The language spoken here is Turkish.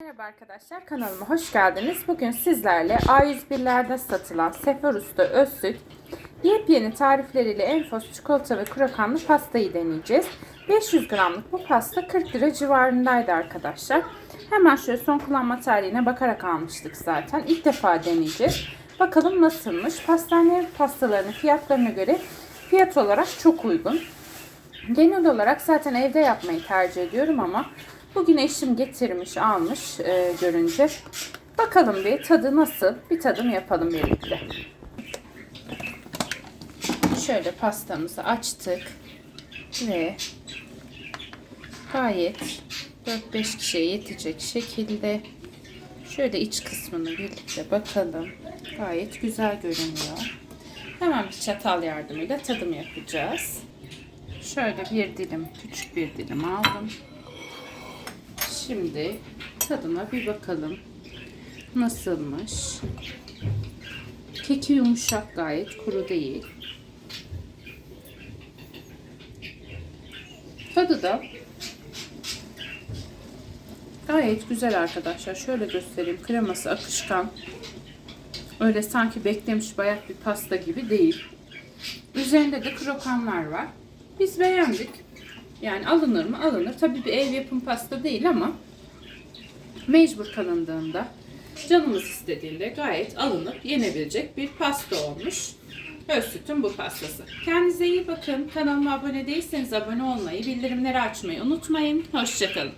Merhaba arkadaşlar kanalıma hoş geldiniz. Bugün sizlerle A101'lerde satılan Sefer Usta Özsüt yepyeni tarifleriyle enfos çikolata ve krokanlı pastayı deneyeceğiz. 500 gramlık bu pasta 40 lira civarındaydı arkadaşlar. Hemen şöyle son kullanma tarihine bakarak almıştık zaten. İlk defa deneyeceğiz. Bakalım nasılmış. Pastane pastalarının fiyatlarına göre fiyat olarak çok uygun. Genel olarak zaten evde yapmayı tercih ediyorum ama bugün eşim getirmiş almış e, görünce. Bakalım bir tadı nasıl? Bir tadım yapalım birlikte. Şöyle pastamızı açtık ve gayet 4-5 kişiye yetecek şekilde şöyle iç kısmını birlikte bakalım. Gayet güzel görünüyor. Hemen bir çatal yardımıyla tadım yapacağız. Şöyle bir dilim, küçük bir dilim aldım. Şimdi tadına bir bakalım. Nasılmış? Keki yumuşak gayet, kuru değil. Tadı da gayet güzel arkadaşlar. Şöyle göstereyim. Kreması akışkan. Öyle sanki beklemiş bayat bir pasta gibi değil. Üzerinde de krokanlar var. Biz beğendik. Yani alınır mı? Alınır. Tabii bir ev yapım pasta değil ama mecbur kalındığında canımız istediğinde gayet alınıp yenebilecek bir pasta olmuş. Özsüt'ün bu pastası. Kendinize iyi bakın. Kanalıma abone değilseniz abone olmayı, bildirimleri açmayı unutmayın. Hoşçakalın.